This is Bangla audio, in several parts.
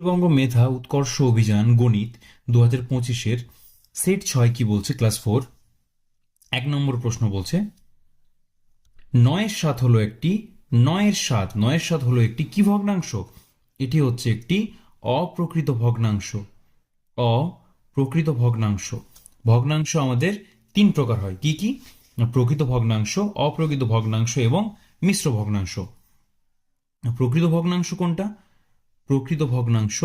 উত্তরবঙ্গ মেধা উৎকর্ষ অভিযান গণিত দু হাজার পঁচিশের সেট ছয় কি বলছে? Class four. এক নম্বর প্রশ্ন বলছে, নয়ের সাত হলো একটি, নয়ের সাত নয়ের সাত হলো একটি কি ভগ্নাংশ? এটি হচ্ছে একটি অপ্রকৃত ভগ্নাংশ। অপ্রকৃত ভগ্নাংশ। ভগ্নাংশ আমাদের তিন প্রকার হয়। কি কি? প্রকৃত ভগ্নাংশ, অপ্রকৃত ভগ্নাংশ এবং মিশ্র ভগ্নাংশ। প্রকৃত ভগ্নাংশ কোনটা? প্রকৃত ভগ্নাংশ,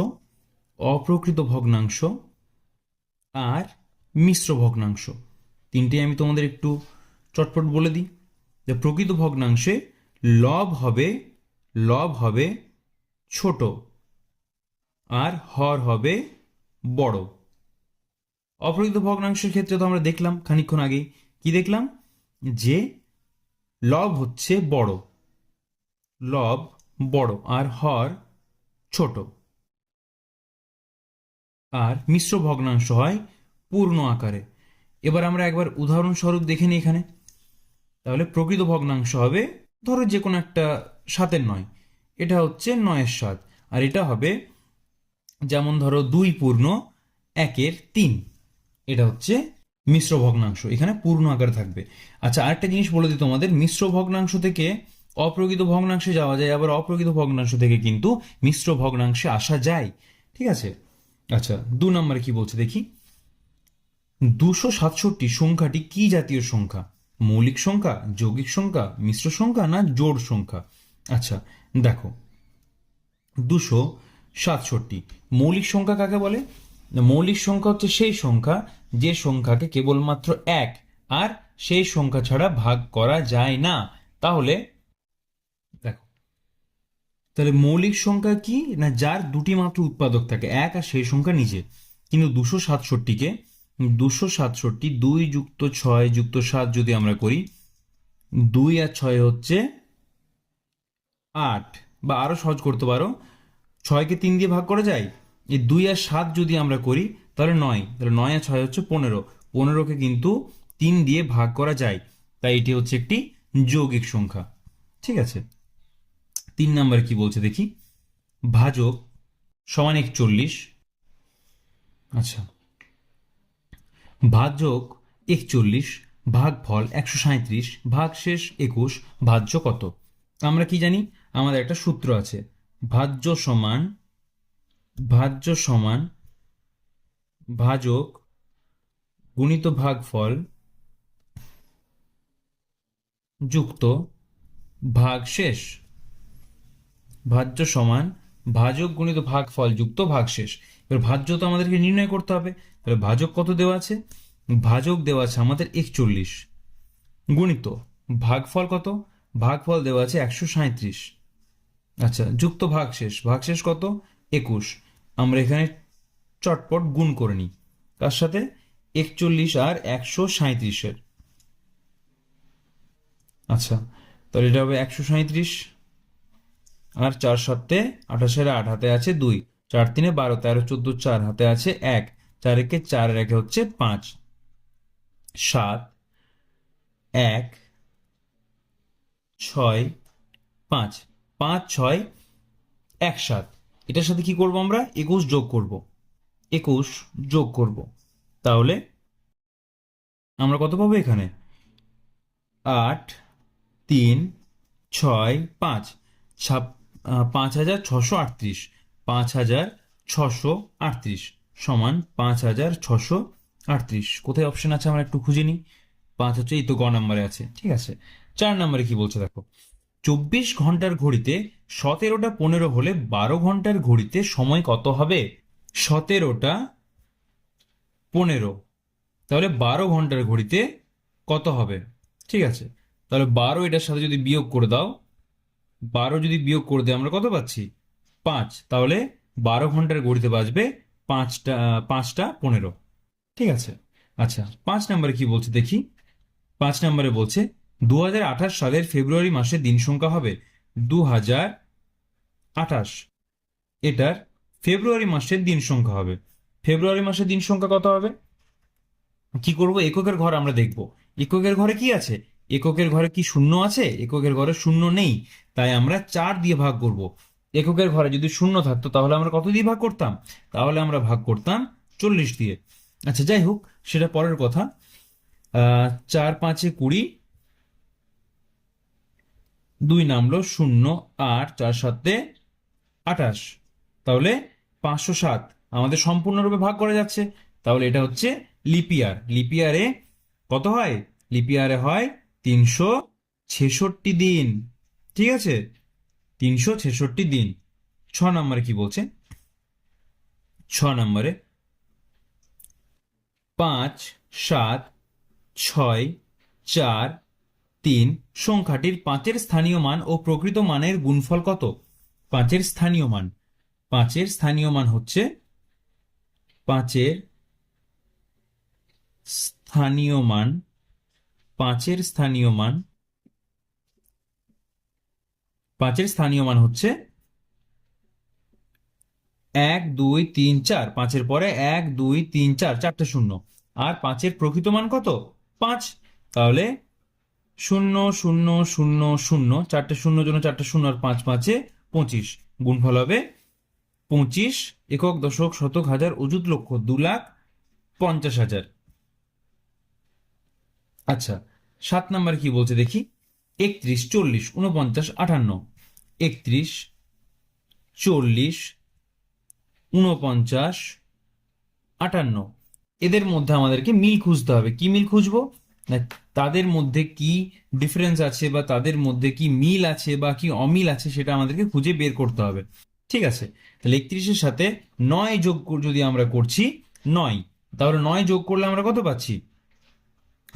অপ্রকৃত ভগ্নাংশ আর মিশ্র ভগ্নাংশ। তিনটে আমি তোমাদের একটু চটপট বলে দিই। যে প্রকৃত ভগ্নাংশে লব হবে লব হবে ছোট আর হর হবে বড়। অপ্রকৃত ভগ্নাংশের ক্ষেত্রে তো আমরা দেখলাম খানিকক্ষণ আগে কি দেখলাম? যে লব হচ্ছে বড়, লব বড় আর হর ছোট। আর মিশ্র ভগ্নাংশ হয় পূর্ণ আকারে। এবার আমরা একবার উদাহরণস্বরূপ দেখে নিই এখানে। তাহলে প্রকৃত ভগ্নাংশ হবে, ধরো যে কোনো একটা সাতের নয়। এটা হচ্ছে নয়ের সাত, আর এটা হবে যেমন ধরো দুই পূর্ণ, একের তিন। এটা হচ্ছে মিশ্র ভগ্নাংশ, এখানে পূর্ণ আকারে থাকবে। আচ্ছা আরেকটা জিনিস বলে দিই তোমাদের, মিশ্র ভগ্নাংশ থেকে অপ্রকৃত ভগ্নাংশে যাওয়া যায়, আবার অপ্রকৃত ভগ্নাংশ থেকে কিন্তু মিশ্র ভগ্নাংশে আসা যায়। ঠিক আছে? আচ্ছা দু নম্বরে কি বলছে দেখি। দুশো সাতষট্টি সংখ্যাটি কি জাতীয় সংখ্যা? মৌলিক সংখ্যা, যৌগিক সংখ্যা, মিশ্র সংখ্যা না জোড় সংখ্যা? আচ্ছা দেখো। দুশো সাতষট্টি। মৌলিক সংখ্যা কাকে বলে? মৌলিক সংখ্যা হচ্ছে সেই সংখ্যা যে সংখ্যাকে কেবলমাত্র এক, আর সেই সংখ্যা ছাড়া ভাগ করা যায় না। তাহলে তাহলে মৌলিক সংখ্যা কি না যার দুটি মাত্র উৎপাদক থাকে? এক আর সেই সংখ্যা নিজে কিন্তু দুশো সাতষট্টিকে, দুশো সাতষট্টি দুই যুক্ত ছয় যুক্ত সাত যদি আমরা করি, দুই আর ছয় হচ্ছে আট। বা আরও সহজ করতে পারো, ছয়কে তিন দিয়ে ভাগ করা যায়? এই দুই আর সাত যদি আমরা করি, তাহলে নয়। তাহলে নয় আর ছয় হচ্ছে পনেরো। পনেরোকে কিন্তু তিন দিয়ে ভাগ করা যায়। তাই এটি হচ্ছে একটি যৌগিক সংখ্যা। ঠিক আছে? তিন নাম্বার কি বলছে দেখি? ভাজক সমান একচল্লিশ। আচ্ছা। ভাজক একচল্লিশ ভাগ ফল একশো সাঁত্রিশ ভাগ শেষ একুশ ভাজ্য কত? আমরা কি জানি? আমাদের একটা সূত্র আছে। ভাজ্য সমান ভাজ্য সমান ভাজক গুণিত ভাগফল যুক্ত ভাগ শেষ ভাজ্য সমান ভাজক গুণিত ভাগফল যুক্ত ভাগশেষ। এবার ভাজ্য তো আমাদেরকে নির্ণয় করতে হবে। তাহলে ভাজক কত দেওয়া আছে? ভাজক দেওয়া আছে আমাদের একচল্লিশ। গুণিত ভাগফল কত? ভাগফল দেওয়া আছে একশো সাঁত্রিশ আচ্ছা যুক্ত ভাগশেষ। ভাগশেষ কত? একুশ। আমরা এখানে চটপট গুণ করে নিই। তার সাথে একচল্লিশ আর একশো সাঁত্রিশের আচ্ছা তাহলে এটা হবে একশো সাঁত্রিশ আর চার সাতে আঠাশের আট হাতে আছে দুই। চার তিনে বারো, তেরো, চোদ্দ, চার হাতে আছে এক। চার একে চার, একে হচ্ছে পাঁচ। সাত, এক, ছয়, পাঁচ। পাঁচ, ছয়, এক, সাত। এটার সাথে কি করব আমরা? একুশ যোগ করব। একুশ যোগ করব। তাহলে আমরা কত পাবো এখানে? আট, তিন, ছয়, পাঁচ। ছাপ পাঁচ হাজার ছশো আটত্রিশ, পাঁচ হাজার ছশো আটত্রিশ সমান পাঁচ হাজার ছশো আটত্রিশ। কোথায় অপশন আছে আমরা একটু খুঁজে নিই? পাঁচ হচ্ছে এই তো গ নাম্বারে আছে, ঠিক আছে? চার নাম্বারে কি বলছে দেখো, চব্বিশ ঘণ্টার ঘড়িতে সতেরোটা পনেরো হলে বারো ঘণ্টার ঘড়িতে সময় কত হবে? সতেরোটা পনেরো। তাহলে বারো ঘণ্টার ঘড়িতে কত হবে? ঠিক আছে। তাহলে বারো এটার সাথে যদি বিয়োগ করে দাও বারো যদি বিয়োগ করে দিই আমরা কত পাচ্ছি? পাঁচ। তাহলে বারো ঘণ্টার ঘড়িতে বাজবে পাঁচটা পাঁচটা পনেরো। ঠিক আছে। আচ্ছা পাঁচ নম্বরে কি বলছে দেখি? পাঁচ নম্বরে বলছে দু হাজার আঠাশ সালের ফেব্রুয়ারি মাসে দিন সংখ্যা হবে দু হাজার আঠাশ। এটার ফেব্রুয়ারি মাসের দিন সংখ্যা হবে। ফেব্রুয়ারি মাসের দিন সংখ্যা কত হবে? কি করব? এককের ঘর আমরা দেখব। এককের ঘরে কি আছে? এককের ঘরে কি শূন্য আছে? এককের ঘরে শূন্য নেই। তাই আমরা চার দিয়ে ভাগ করব। এককের ঘরে যদি শূন্য থাকতো, তাহলে আমরা কত দিয়ে ভাগ করতাম? তাহলে আমরা ভাগ করতাম চল্লিশ দিয়ে। আচ্ছা যাই হোক, সেটা পরের কথা। চার পাঁচে কুড়ি, দুই নামলো শূন্য, আট, চার সাতে আঠাশ। তাহলে পাঁচশো সাত। আমাদের সম্পূর্ণরূপে ভাগ করা যাচ্ছে। তাহলে এটা হচ্ছে লিপিয়ার। লিপিয়ারে কত হয়? লিপিয়ারে হয় তিনশো ছেষট্টি দিন। ঠিক আছে? তিনশো ছেষট্টি দিন। ছ নম্বরে কি বলছে? ছ নম্বরে পাঁচ, সাত, ছয়, চার, তিন, সংখ্যাটির পাঁচের স্থানীয় মান ও প্রকৃত মানের গুণফল কত? পাঁচের স্থানীয় মান। পাঁচের স্থানীয় মান হচ্ছে পাঁচের স্থানীয় মান পাঁচের স্থানীয় মান, পাঁচের স্থানীয় মান হচ্ছে এক, দুই, তিন, চার। পাঁচের পরে এক, দুই, তিন, চার, চারটে শূন্য। আর পাঁচের প্রকৃত মান কত? পাঁচ। তাহলে শূন্য শূন্য শূন্য শূন্য, চারটে শূন্য জন্য চারটে শূন্য আর পাঁচ পাঁচে পঁচিশ। গুণফল হবে পঁচিশ একক দশক শতক হাজার অযুত লক্ষ দু লাখ পঞ্চাশ হাজার। আচ্ছা সাত নাম্বার কি বলছে দেখি? একত্রিশ, চল্লিশ উনপঞ্চাশ আটান্ন একত্রিশ, চল্লিশ উনপঞ্চাশ আটান্ন। এদের মধ্যে আমাদেরকে মিল খুঁজতে হবে। কি মিল খুঁজবো? না, তাদের মধ্যে কি ডিফারেন্স আছে বা তাদের মধ্যে কি মিল আছে বা কি অমিল আছে সেটা আমাদেরকে খুঁজে বের করতে হবে। ঠিক আছে? তাহলে একত্রিশের সাথে নয় যোগ যদি আমরা করছি, নয়। তাহলে নয় যোগ করলে আমরা কত পাচ্ছি?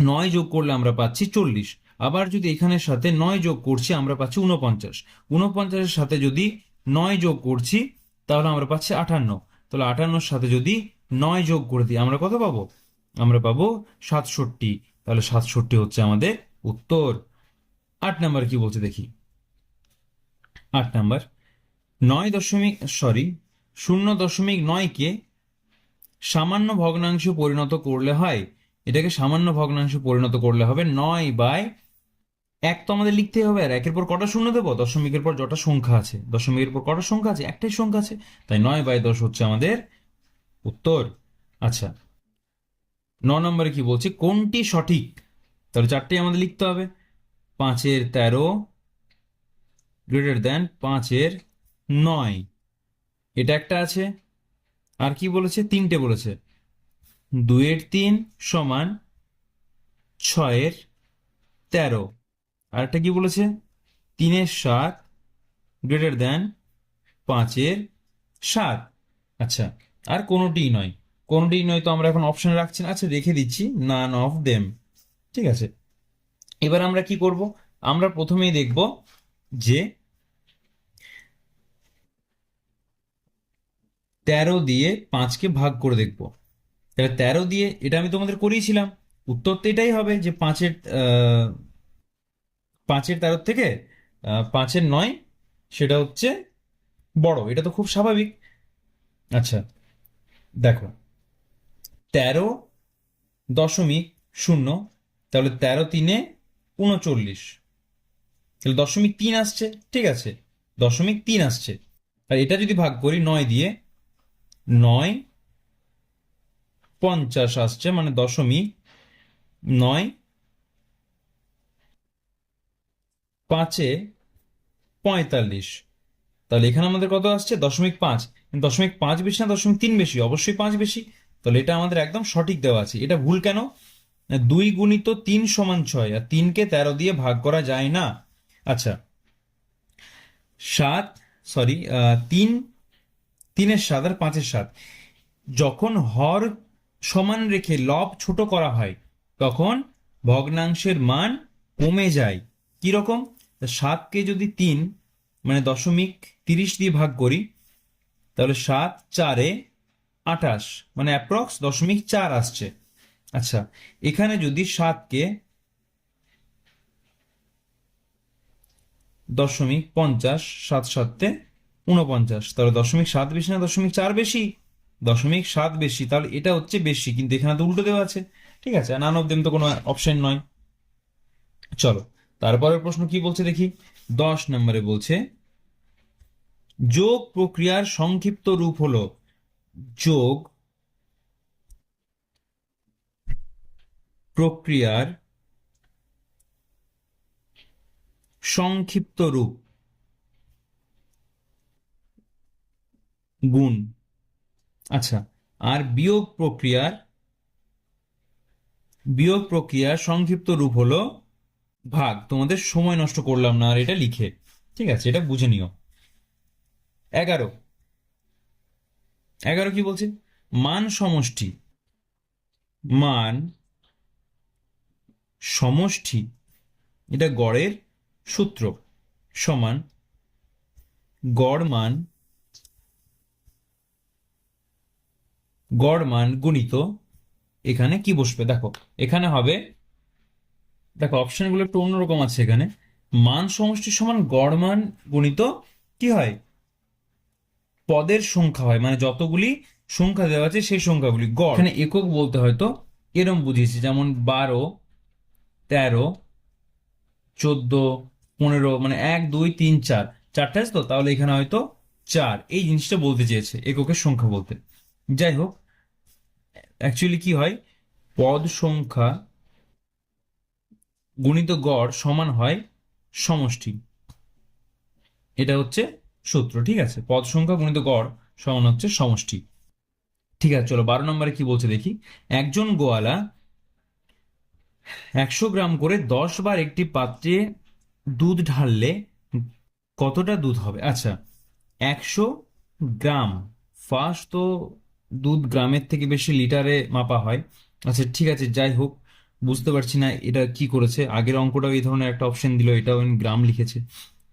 নয় যোগ করলে আমরা পাচ্ছি চল্লিশ। আবার যদি এখানের সাথে নয় যোগ করছি, আমরা পাচ্ছি উনপঞ্চাশ উনপঞ্চাশের সাথে যদি নয় যোগ করছি, তাহলে আমরা পাচ্ছি আটান্ন। তাহলে আটান্নর সাথে যদি নয় যোগ করে দিই, আমরা কত পাবো? আমরা পাবো সাতষট্টি। তাহলে সাতষট্টি হচ্ছে আমাদের উত্তর। আট নাম্বার কি বলছে দেখি। আট নাম্বার। নয় দশমিক, সরি, শূন্য দশমিক নয়কে সামান্য ভগ্নাংশে পরিণত করলে হয়। এটাকে সামান্য ভগ্নাংশে পরিণত করলে হবে নয় বাই এক। তো আমাদের লিখতেই হবে আর একের পর কটা শূন্য দেবো? দশমিকের পর যটা সংখ্যা আছে। দশমিকের পর কটা সংখ্যা আছে? একটাই সংখ্যা আছে। তাই নয় বাই দশ হচ্ছে আমাদের উত্তর। আচ্ছা ন নম্বরে কি বলছে? কোনটি সঠিক? তাহলে চারটেই আমাদের লিখতে হবে। পাঁচের তেরো গ্রেটার দেন পাঁচের নয়। এটা একটা আছে। আর কি বলেছে? তিনটে বলেছে। দুইয়ের তিন সমান ছয়ের তেরো। আর একটা কি বলেছে? তিনের সাত গ্রেটার দেন পাঁচের সাত। আচ্ছা আর কোনোটিই নয়। কোনোটিই নয় তো আমরা এখন অপশন রাখছি না। আচ্ছা রেখে দিচ্ছি। নান অফ দেম ঠিক আছে? এবার আমরা কি করব? আমরা প্রথমেই দেখব যে তেরো দিয়ে পাঁচকে ভাগ করে দেখব। তাহলে তেরো দিয়ে এটা আমি তোমাদের করিয়েছিলাম। উত্তর তো এটাই হবে যে পাঁচের পাঁচের তেরোর থেকে পাঁচের নয় সেটা হচ্ছে বড়। এটা তো খুব স্বাভাবিক। আচ্ছা দেখো, তেরো দশমিক শূন্য, তাহলে তেরো তিনে উনচল্লিশ। তাহলে দশমিক তিন আসছে, ঠিক আছে, দশমিক তিন আসছে। আর এটা যদি ভাগ করি নয় দিয়ে, নয় পঞ্চাশ আসছে মানে দশমিক নয়। পাঁচে পঁয়তাল্লিশ। তাহলে এখানে আমাদের কত আসছে? দশমিক পাঁচ। দশমিক পাঁচ বেশি না, দশমিক তিন বেশি? অবশ্যই পাঁচ বেশি। তাহলে এটা আমাদের একদম সঠিক দেওয়া আছে। এটা ভুল কেন? দুই গুণিত তিন সমান ছয়, আর তিনকে তেরো দিয়ে ভাগ করা যায় না। আচ্ছা সাত সরি তিন, তিনের সাত আর পাঁচের সাত। যখন হর সমান রেখে লব ছোট করা হয়, তখন ভগ্নাংশের মান কমে যায়। কি রকম? সাতকে যদি তিন মানে দশমিক তিরিশ দিয়ে ভাগ করি, তাহলে সাত চারে আঠাশ মানে অ্যাপ্রক্স দশমিক চার আসছে। আচ্ছা এখানে যদি সাতকে দশমিক পঞ্চাশ, সাত সাতে উনপঞ্চাশ তাহলে দশমিক সাত বেশি না দশমিক চার বেশি? দশমিক সাত বেশি, তাহলে এটা হচ্ছে বেশি, কিন্তু এখানে তো উল্টো দেওয়া আছে। ঠিক আছে নান অফ দেম তো কোনো অপশন নয়। চলো, তারপরের প্রশ্ন কি বলছে দেখি? দশ নম্বরে বলছে, যোগ প্রক্রিয়ার সংক্ষিপ্ত রূপ হলো, যোগ প্রক্রিয়ার সংক্ষিপ্ত রূপ গুণ আচ্ছা আর বিয়োগ প্রক্রিয়ার বিয়োগ প্রক্রিয়ার সংক্ষিপ্ত রূপ হলো ভাগ। তোমাদের সময় নষ্ট করলাম না আর এটা লিখে। ঠিক আছে, এটা বুঝে নিও। এগারো। এগারো কি বলছে? মান সমষ্টি। মান সমষ্টি, এটা গড়ের সূত্র সমান গড় মান গড় মান গুণিত, এখানে কি বসবে? দেখো, এখানে হবে, দেখো অপশনগুলো একটু অন্যরকম আছে এখানে। মান সমষ্টি সমান গড় মান গুণিত কি হয়? পদের সংখ্যা হয় মানে যতগুলি সংখ্যা দেওয়া আছে সেই সংখ্যাগুলি, গড়। এখানে একক বলতে হয়তো এরম বুঝিয়েছি, যেমন বারো, তেরো, চোদ্দ, পনেরো মানে এক, দুই, তিন, চার। চারটা আছে তো? তাহলে এখানে হয়তো চার। এই জিনিসটা বলতে চেয়েছে, এককের সংখ্যা বলতে। যাই হোক অ্যাকচুয়ালি কি হয়? পদ সংখ্যা গুণিত গড় সমান হয় সমষ্টি। এটা হচ্ছে সূত্র, ঠিক আছে? পদ সংখ্যা গুণিত গড় সমান হচ্ছে সমষ্টি। ঠিক আছে, চলো বারো নম্বরে কি বলছে দেখি। একজন গোয়ালা একশো গ্রাম করে দশ বার একটি পাত্রে দুধ ঢাললে কতটা দুধ হবে? আচ্ছা একশো গ্রাম। ফার্স্ট তো দুধ গ্রামের থেকে বেশি লিটারে মাপা হয়। আচ্ছা ঠিক আছে, যাই হোক, বুঝতে পারছি না এটা কি করেছে। আগের অঙ্কটাও এই ধরনের একটা অপশন দিল, এটাও গ্রাম লিখেছে।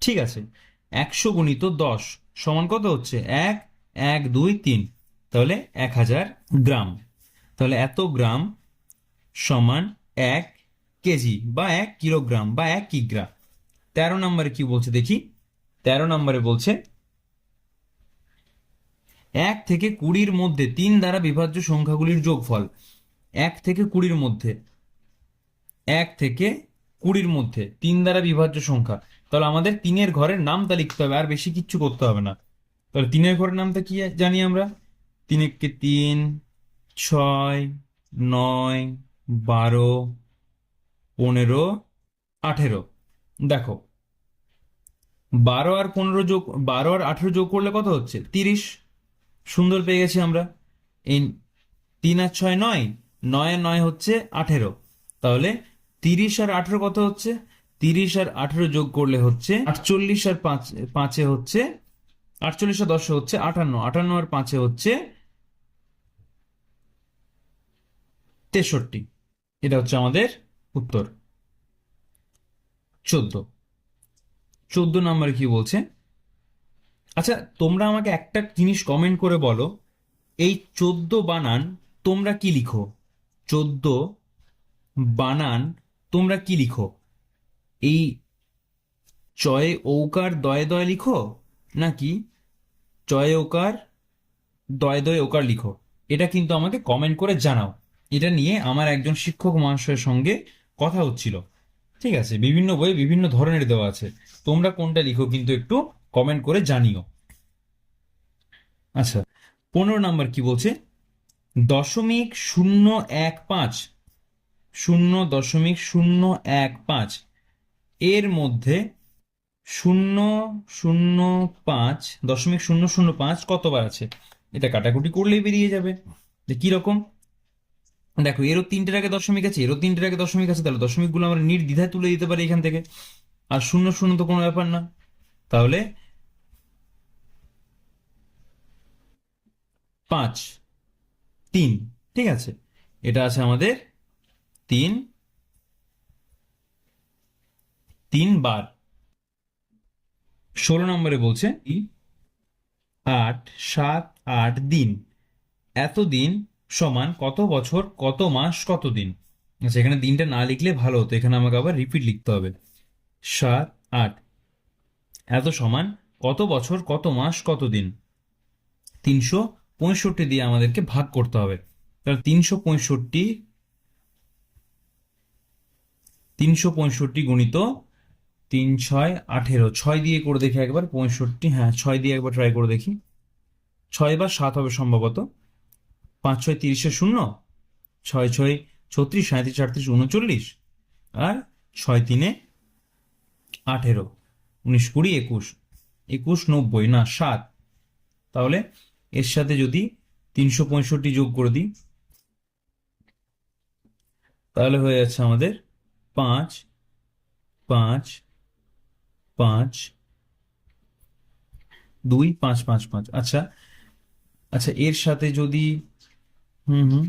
ঠিক আছে, একশো গুণিত দশ সমান কত হচ্ছে? এক এক, দুই, তিন। তাহলে এক হাজার গ্রাম। তাহলে এত গ্রাম সমান এক কেজি বা এক কিলোগ্রাম বা এক কিগ্রা তেরো নম্বরে কি বলছে দেখি? তেরো নম্বরে বলছে এক থেকে কুড়ির মধ্যে, তিন দ্বারা বিভাজ্য সংখ্যাগুলির যোগফল। এক থেকে কুড়ির মধ্যে। এক থেকে কুড়ির মধ্যে, তিন দ্বারা বিভাজ্য সংখ্যা। তাহলে আমাদের তিনের ঘরের নামটা লিখতে হবে, আর বেশি কিচ্ছু করতে হবে না। তাহলে তিনের ঘরের নামটা কি জানি আমরা? তিন এককে তিন, ছয়, নয়, বারো, পনেরো, আঠেরো। দেখো, বারো আর পনেরো যোগ, বারো আর আঠেরো যোগ করলে কত হচ্ছে? তিরিশ। সুন্দর পেয়ে গেছি আমরা। এই তিন আর ছয় নয় নয় আর নয় হচ্ছে আঠেরো। তাহলে তিরিশ আর আঠেরো কত হচ্ছে? তিরিশ আর আঠেরো যোগ করলে হচ্ছে আটচল্লিশ আর পাঁচ, পাঁচে হচ্ছে, আটচল্লিশ আর দশে হচ্ছে আটান্ন। আটান্ন আর পাঁচে হচ্ছে তেষট্টি। এটা হচ্ছে আমাদের উত্তর। চোদ্দ। চোদ্দ নম্বরে কি বলছে? আচ্ছা তোমরা আমাকে একটা জিনিস কমেন্ট করে বলো। এই চোদ্দ বানান তোমরা কি লিখো? চোদ্দ বানান তোমরা কি লিখো? এই চয়ে ঔকার দয়ে দয়ে লিখো নাকি চয়ে ওকার দয়ে দয়ে ওকার লিখো? এটা কিন্তু আমাকে কমেন্ট করে জানাও। এটা নিয়ে আমার একজন শিক্ষক মহাশয়ের সঙ্গে কথা হচ্ছিল। ঠিক আছে, বিভিন্ন বইয়ে বিভিন্ন ধরনের দেওয়া আছে। তোমরা কোনটা লিখো কিন্তু একটু কমেন্ট করে জানিও। আচ্ছা পনেরো নাম্বার কি বলছে? দশমিক শূন্য এক পাঁচ, শূন্য দশমিক শূন্য এক পাঁচ, এর মধ্যে শূন্য শূন্য পাঁচ, দশমিক শূন্য শূন্য পাঁচ কতবার আছে? এটা কাটাকুটি করলেই বেরিয়ে যাবে। যে কীরকম দেখো, এরও তিনটের আগে দশমিক আছে, এরও তিনটের আগে দশমিক আছে, তাহলে দশমিকগুলো আমরা নির্দ্বিধায় তুলে দিতে পারি এখান থেকে। আর শূন্য শূন্য তো কোনো ব্যাপার না। তাহলে পাঁচ, তিন, ঠিক আছে? এটা আছে আমাদের তিন তিন বার। ষোলো নম্বরে বলছে, আট, সাত, আট দিন। এত দিন সমান কত বছর, কত মাস, কত দিন? আচ্ছা এখানে দিনটা না লিখলে ভালো হতো, এখানে আমাকে আবার রিপিট লিখতে হবে। সাত, আট। এত সমান কত বছর, কত মাস, কত দিন? তিনশো পঁয়ষট্টি দিয়ে আমাদেরকে ভাগ করতে হবে। তাহলে তিনশো পঁয়ষট্টি তিনশো পঁয়ষট্টি গুণিত তিন ছয় আঠেরো। ছয় দিয়ে করে দেখি একবার, পঁয়ষট্টি হ্যাঁ ছয় দিয়ে একবার ট্রাই করে দেখি। ছয় বা সাত হবে সম্ভবত। পাঁচ ছয় তিরিশে শূন্য, ছয় ছয় ছত্রিশ, সাঁত্রিশ, আটত্রিশ, উনচল্লিশ, আর ছয় তিনে আঠেরো, উনিশ কুড়ি, একুশ একুশ, নব্বই, না, সাত। তাহলে এর সাথে যদি তিনশো পঁয়ষট্টি যোগ করে দিই, তাহলে হয়ে যাচ্ছে আমাদের পাঁচ পাঁচ পাঁচ, দুই, পাঁচ পাঁচ পাঁচ। আচ্ছা আচ্ছা এর সাথে যদি, হুম হুম,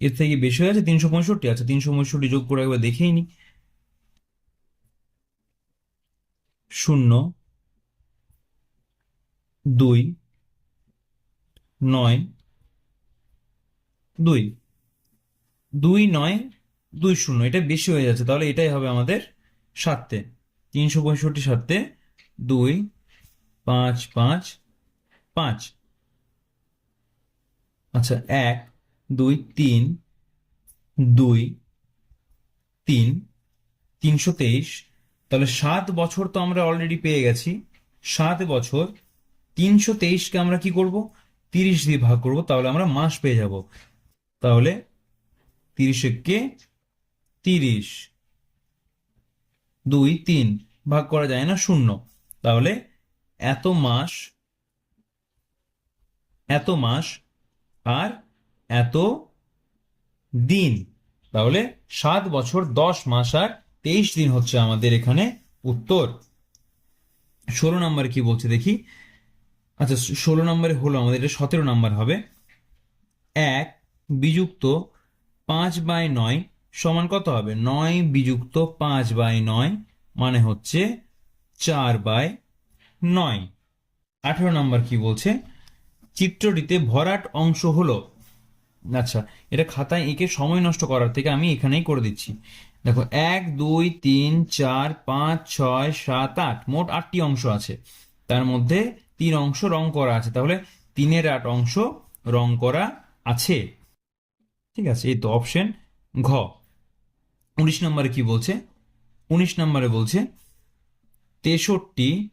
এর থেকে বেশি হয়ে আছে তিনশো পঁয়ষট্টি। আচ্ছা তিনশো পঁয়ষট্টি যোগ করে একবার দেখেই নি। শূন্য, দুই নয়, দুই দুই নয়, দুই শূন্য, এটা বেশি হয়ে যাচ্ছে, তাহলে এটাই হবে আমাদের সাতে তিনশো পঁয়ষট্টি সাতে দুই, পাঁচ পাঁচ পাঁচ। আচ্ছা এক, দুই, তিন দুই, তিন, তিনশো তেইশ, তাহলে সাত বছর তো আমরা অলরেডি পেয়ে গেছি, সাত বছর, তিনশো তেইশকে আমরা কি করব? তিরিশ দিয়ে ভাগ করব, তাহলে আমরা মাস পেয়ে যাব। তাহলে তিরিশে কে? তিরিশ। দুই, তিন। ভাগ করা যায় না, শূন্য। তাহলে এত মাস এত মাস, আর এত দিন। তাহলে সাত বছর, দশ মাস, আর তেইশ দিন হচ্ছে আমাদের এখানে উত্তর। ষোলো নাম্বার কি বলছে দেখি? আচ্ছা ষোলো নম্বরে হলো আমাদের, এটা সতেরো নম্বর হবে। এক বিযুক্ত পাঁচ বাই নয় সমান কত হবে? নয় বিযুক্ত পাঁচ বাই নয় মানে হচ্ছে চার বাই নয়। আঠেরো নাম্বার কি বলছে? চিত্রটিতে ভরাট অংশ হলো। আচ্ছা এটা খাতায় এঁকে সময় নষ্ট করার থেকে আমি এখানেই করে দিচ্ছি। দেখো, এক, দুই, তিন, চার, পাঁচ, ছয়, সাত, আট, মোট আটটি অংশ আছে। তার মধ্যে তিন অংশ রং করা আছে। তাহলে তিনের আট অংশ রং করা আছে। ঠিক আছে, এই তো অপশন ঘ। উনিশ নম্বরে কি বলছে? উনিশ নম্বরে বলছে, তেষট্টি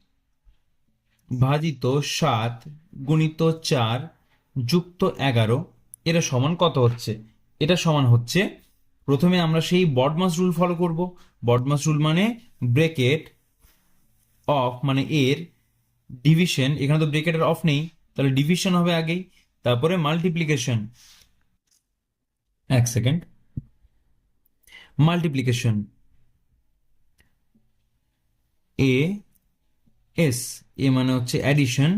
ভাজিত সাত গুণিত চার যুক্ত এগারো, এটা সমান কত হচ্ছে? এটা সমান হচ্ছে, প্রথমে আমরা সেই বডমাস রুল ফলো করব। বডমাস রুল মানে ব্রেকেট অফ মানে এর ডিভিশন এখানে তো ব্রেকেটের অফ নেই, তাহলে ডিভিশন হবে আগেই, তারপরে মাল্টিপ্লিকেশন এক সেকেন্ড মাল্টিপ্লিকেশন এ এস এ মানে হচ্ছে অ্যাডিশন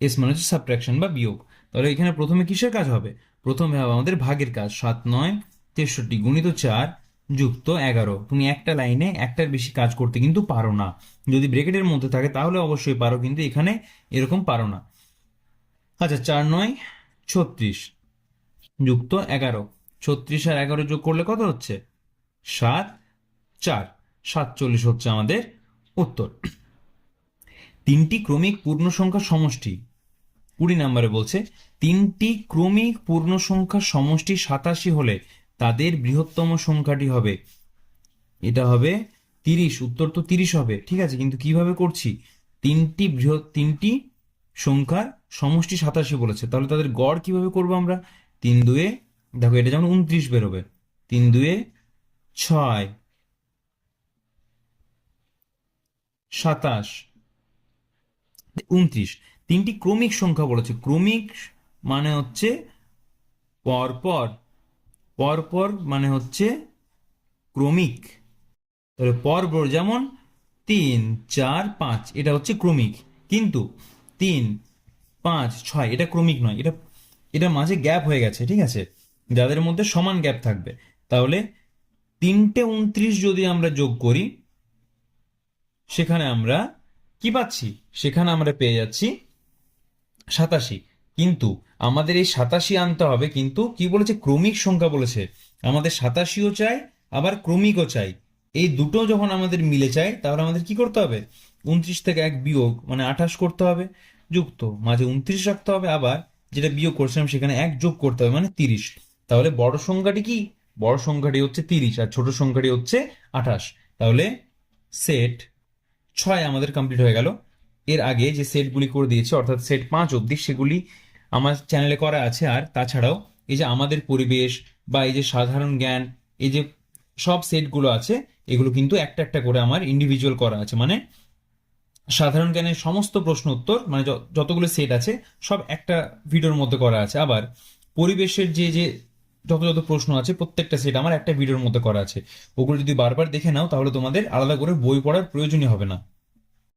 এস মানে হচ্ছে সাবট্রাকশন বা বিয়োগ। তাহলে এখানে প্রথমে কিসের কাজ হবে? প্রথমে হবে আমাদের ভাগের কাজ, সাত, নয়, তেষট্টি গুণিত চার যুক্ত এগারো। তুমি একটা লাইনে একটার বেশি কাজ করতে কিন্তু পারো না। যদি ব্রেকেটের মধ্যে থাকে তাহলে অবশ্যই পারো, কিন্তু এখানে এরকম পারো না। আচ্ছা চার, নয়, ছত্রিশ। যুক্ত এগারো। ছত্রিশ আর এগারো যোগ করলে কত হচ্ছে? সাত, চার। সাতচল্লিশ হচ্ছে আমাদের উত্তর। তিনটি ক্রমিক পূর্ণ সংখ্যার সমষ্টি। কুড়ি নম্বরে বলছে, তিনটি ক্রমিক পূর্ণ সংখ্যার সমষ্টি সাতাশি হলে তাদের বৃহত্তম সংখ্যাটি হবে, এটা হবে তিরিশ, উত্তর তো তিরিশ হবে, ঠিক আছে, কিন্তু কীভাবে করছি? তিনটি বৃহৎ, তিনটি সংখ্যার সমষ্টি সাতাশি বলেছে, তাহলে তাদের গড় কীভাবে করব আমরা? তিন দুয়ে, দেখো এটা যেমন উনত্রিশ বেরোবে, তিন দুয়ে ছয়, সাতাশ, উনত্রিশ, তিনটি ক্রমিক সংখ্যা বলেছে, ক্রমিক মানে হচ্ছে পরপর পরপর মানে হচ্ছে ক্রমিক। তাহলে পরপর যেমন তিন, চার, পাঁচ, এটা হচ্ছে ক্রমিক। কিন্তু তিন, পাঁচ, ছয়, এটা ক্রমিক নয়, এটা এটা মাঝে গ্যাপ হয়ে গেছে, ঠিক আছে? যাদের মধ্যে সমান গ্যাপ থাকবে। তাহলে তিনটে উনত্রিশ যদি আমরা যোগ করি, সেখানে আমরা কি পাচ্ছি? সেখানে আমরা পেয়ে যাচ্ছি সাতাশি। কিন্তু আমাদের এই সাতাশি আনতে হবে, কিন্তু কি বলেছে? ক্রমিক সংখ্যা বলেছে। আমাদের সাতাশিও চাই, আবার ক্রমিকও চাই। এই দুটো যখন আমাদের মিলে চাই, তাহলে আমাদের কি করতে হবে? উনত্রিশ থেকে এক বিয়োগ মানে আঠাশ করতে হবে, যুক্ত। মাঝে উনত্রিশ রাখতে হবে, আবার যেটা বিয়োগ করছিলাম সেখানে এক যোগ করতে হবে মানে তিরিশ। তাহলে বড় সংখ্যাটি কি? বড় সংখ্যাটি হচ্ছে তিরিশ, আর ছোট সংখ্যাটি হচ্ছে আঠাশ। তাহলে সেট ছয় আমাদের কমপ্লিট হয়ে গেল। এর আগে যে সেটগুলি করে দিয়েছে, অর্থাৎ সেট পাঁচ অবধি সেগুলি আমার চ্যানেলে করা আছে। আর তাছাড়াও এই যে আমাদের পরিবেশ বা এই যে সাধারণ জ্ঞান, এই যে সব সেটগুলো আছে, এগুলো কিন্তু একটা একটা করে আমার ইন্ডিভিজুয়াল করা আছে। মানে সাধারণ জ্ঞানের সমস্ত প্রশ্ন উত্তর মানে যতগুলো সেট আছে, সব একটা ভিডিওর মধ্যে করা আছে। আবার পরিবেশের যে যে যত যত প্রশ্ন আছে, প্রত্যেকটা সেট আমার একটা ভিডিওর মধ্যে করা আছে। ওগুলো যদি বারবার দেখে নাও, তাহলে তোমাদের আলাদা করে বই পড়ার প্রয়োজনই হবে না।